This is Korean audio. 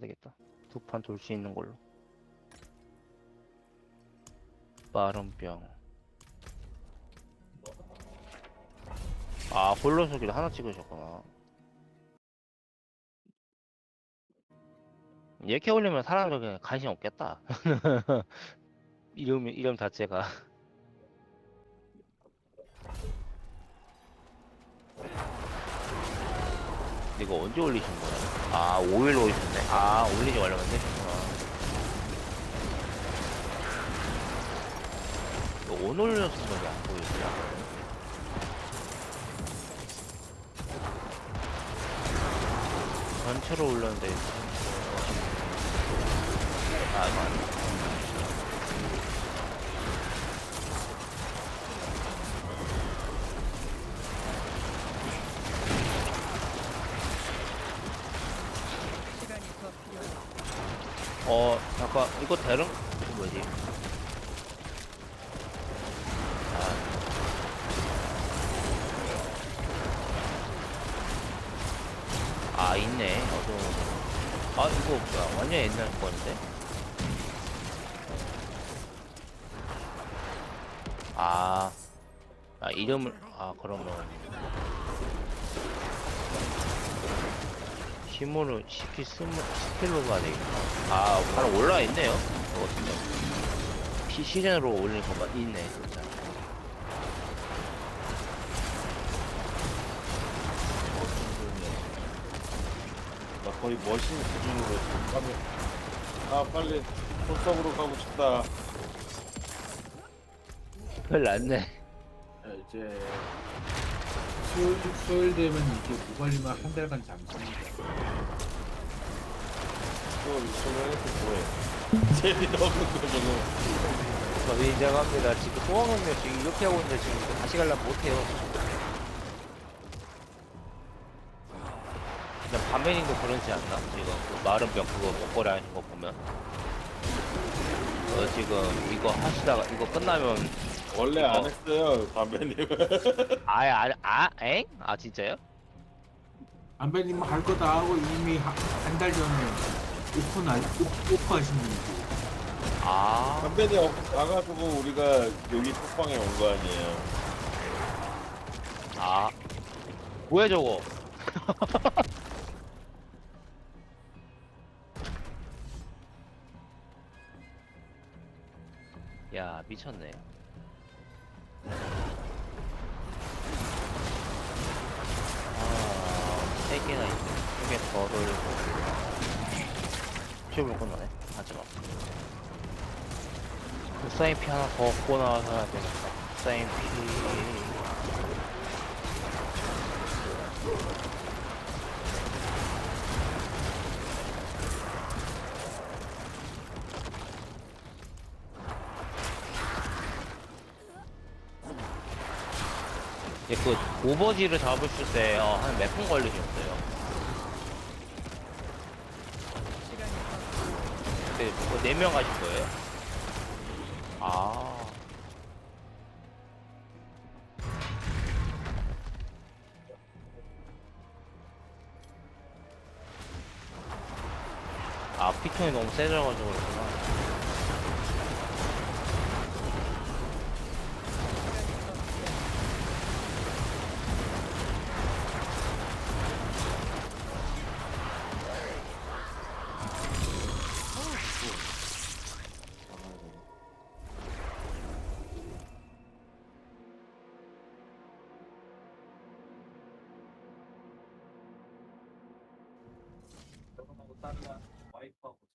되겠다. 두 판 돌 수 있는 걸로. 빠른 병. 아, 홀로 소기를 하나 찍으셨구나. 이렇게 올리면 사람들 그냥 관심 없겠다. 이름, 이름 자체가. 이거 언제 올리신 거야? 아, 5일 올리셨네. 아, 올리지 되셨구나. 이거 오늘 올렸으면 왜안 보이지? 전체로 올렸는데. 아, 이거 아니야. 시간이 더 필요해. 어, 잠깐, 이거 대릉, 이거 뭐지? 아, 아 있네. 거. 아, 이거 뭐야. 완전 옛날 건데? 아, 아, 이름을, 아, 그러면. 힘으로 시키 스무 스킬로가 되겠다. 아 바로 올라 있네요. 저거 진짜. 시 시즌으로 올린 거가 있네 진짜. 나 거의 머신 수준으로 가면 아 빨리 손석으로 가고 싶다 별 났네. 자, 이제 수요일, 수요일 되면 이게 모발이만 한 달간 잠습니다. 또또 뭐해 재미도 없는 거 저거 저도 인정합니다. 지금 소왕은요 지금 이렇게 하고 있는데 지금 이거 다시 가려면 못해요. 그냥 반면인도 그러지 않나? 지금 그 마른 병 그거 먹거리 하는 거 보면. 어 지금 이거 하시다가 이거 끝나면 원래 안 했어요 담배님은 아예 아, 아, 엥? 아 진짜요? 안배님 할 거 다 하고 이미 한 달 전에 오픈 안, 오- 오프 하신 분이고. 아, 담배님 와가지고 우리가 여기 톡방에 온 거 아니에요 아. 뭐야 저거? 야, 미쳤네. 아, 세 개나 있네. 세개더 돌리고. 튜브를 끝나네. 하지 마. 그 사인 피 하나 더 얻고 나와서 해야 되겠다. 사인 피. 예, 그 오버지를 잡으실 때한몇 분 걸리셨어요? 그때 뭐 4명 가신 거예요? 아. 아, 피통이 너무 세져가지고 그렇구나. Tarla, ayıp kaldı.